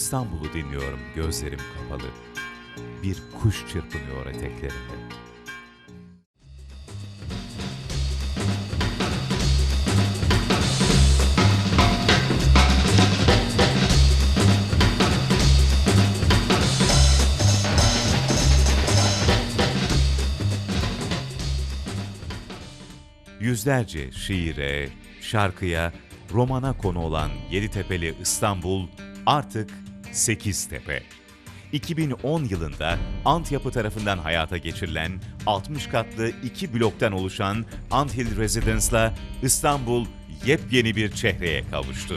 İstanbul'u dinliyorum gözlerim kapalı. Bir kuş çırpınıyor eteklerinde. Yüzlerce şiire, şarkıya, romana konu olan Yeditepe'li İstanbul artık Sekiztepe. 2010 yılında Ant Yapı tarafından hayata geçirilen 60 katlı iki bloktan oluşan Ant Hill Residence'la İstanbul yepyeni bir çehreye kavuştu.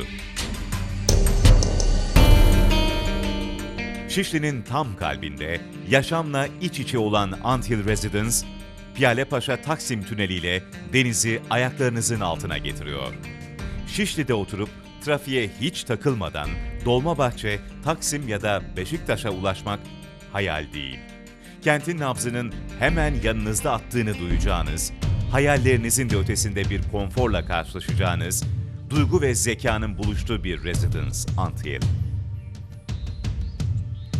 Şişli'nin tam kalbinde yaşamla iç içe olan Anthill Residence, Piyalepaşa Taksim Tüneli ile denizi ayaklarınızın altına getiriyor. Şişli'de oturup trafiğe hiç takılmadan Dolmabahçe, Taksim ya da Beşiktaş'a ulaşmak hayal değil. Kentin nabzının hemen yanınızda attığını duyacağınız, hayallerinizin de ötesinde bir konforla karşılaşacağınız, duygu ve zekanın buluştuğu bir residence Anthill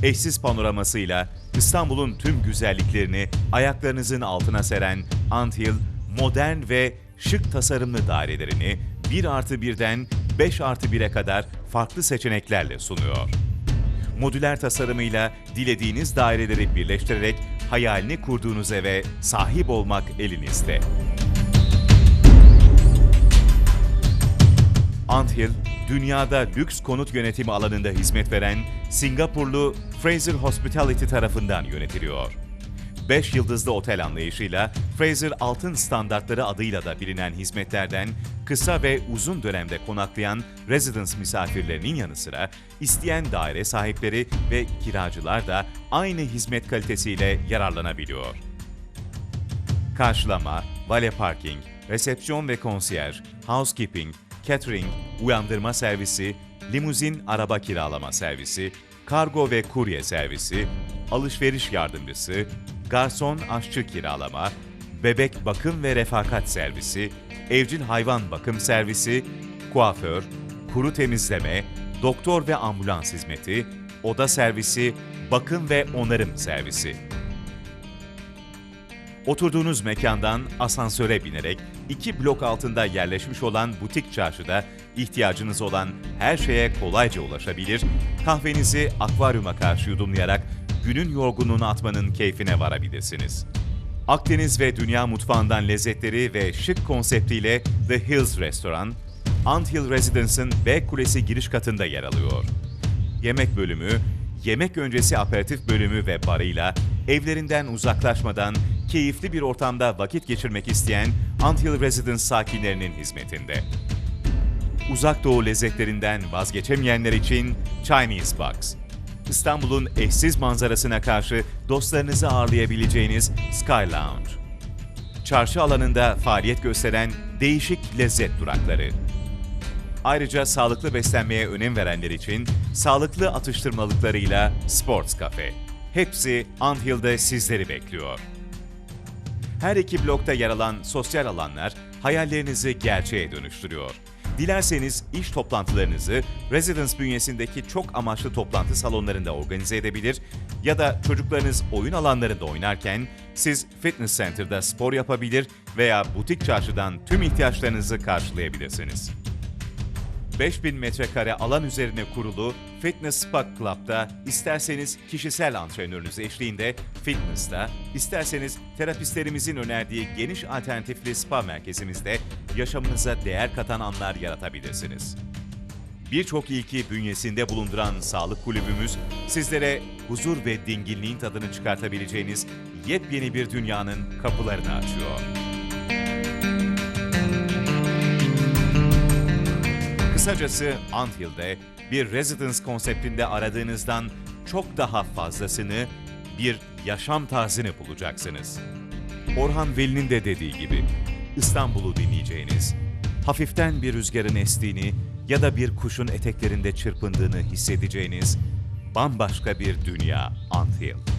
eşsiz panoramasıyla İstanbul'un tüm güzelliklerini ayaklarınızın altına seren Anthill, modern ve şık tasarımlı dairelerini 1 artı 1'den 5 artı 1'e kadar farklı seçeneklerle sunuyor. Modüler tasarımıyla dilediğiniz daireleri birleştirerek hayalini kurduğunuz eve sahip olmak elinizde. Anthill, dünyada lüks konut yönetimi alanında hizmet veren Singapurlu Fraser Hospitality tarafından yönetiliyor. 5 yıldızlı otel anlayışıyla Fraser Altın Standartları adıyla da bilinen hizmetlerden kısa ve uzun dönemde konaklayan residence misafirlerinin yanı sıra isteyen daire sahipleri ve kiracılar da aynı hizmet kalitesiyle yararlanabiliyor. Karşılama, vale parking, resepsiyon ve konsiyerj, housekeeping, catering, uyandırma servisi, limuzin araba kiralama servisi, kargo ve kurye servisi, alışveriş yardımcısı, garson aşçı kiralama, bebek bakım ve refakat servisi, evcil hayvan bakım servisi, kuaför, kuru temizleme, doktor ve ambulans hizmeti, oda servisi, bakım ve onarım servisi. Oturduğunuz mekandan asansöre binerek iki blok altında yerleşmiş olan butik çarşıda ihtiyacınız olan her şeye kolayca ulaşabilir, kahvenizi akvaryuma karşı yudumlayarak günün yorgunluğunu atmanın keyfine varabilirsiniz. Akdeniz ve dünya mutfağından lezzetleri ve şık konseptiyle The Hills Restoran, Anthill Residence'ın B kulesi giriş katında yer alıyor. Yemek bölümü, yemek öncesi aperatif bölümü ve barıyla evlerinden uzaklaşmadan keyifli bir ortamda vakit geçirmek isteyen Anthill Residence sakinlerinin hizmetinde. Uzak Doğu lezzetlerinden vazgeçemeyenler için Chinese Box. İstanbul'un eşsiz manzarasına karşı dostlarınızı ağırlayabileceğiniz Sky Lounge. Çarşı alanında faaliyet gösteren değişik lezzet durakları. Ayrıca sağlıklı beslenmeye önem verenler için sağlıklı atıştırmalıklarıyla Sports Cafe. Hepsi Anthill'de sizleri bekliyor. Her iki blokta yer alan sosyal alanlar hayallerinizi gerçeğe dönüştürüyor. Dilerseniz iş toplantılarınızı Residence bünyesindeki çok amaçlı toplantı salonlarında organize edebilir ya da çocuklarınız oyun alanlarında oynarken siz fitness center'da spor yapabilir veya butik çarşıdan tüm ihtiyaçlarınızı karşılayabilirsiniz. 5000 metrekare alan üzerine kurulu Fitness Spa Club'da isterseniz kişisel antrenörünüz eşliğinde fitness'ta, isterseniz terapistlerimizin önerdiği geniş alternatifli spa merkezimizde yaşamınıza değer katan anlar yaratabilirsiniz. Birçok ilki bünyesinde bulunduran sağlık kulübümüz sizlere huzur ve dinginliğin tadını çıkartabileceğiniz yepyeni bir dünyanın kapılarını açıyor. Kısacası Anthill'de bir residence konseptinde aradığınızdan çok daha fazlasını, bir yaşam tarzını bulacaksınız. Orhan Veli'nin de dediği gibi İstanbul'u dinleyeceğiniz, hafiften bir rüzgarın estiğini ya da bir kuşun eteklerinde çırpındığını hissedeceğiniz bambaşka bir dünya Anthill.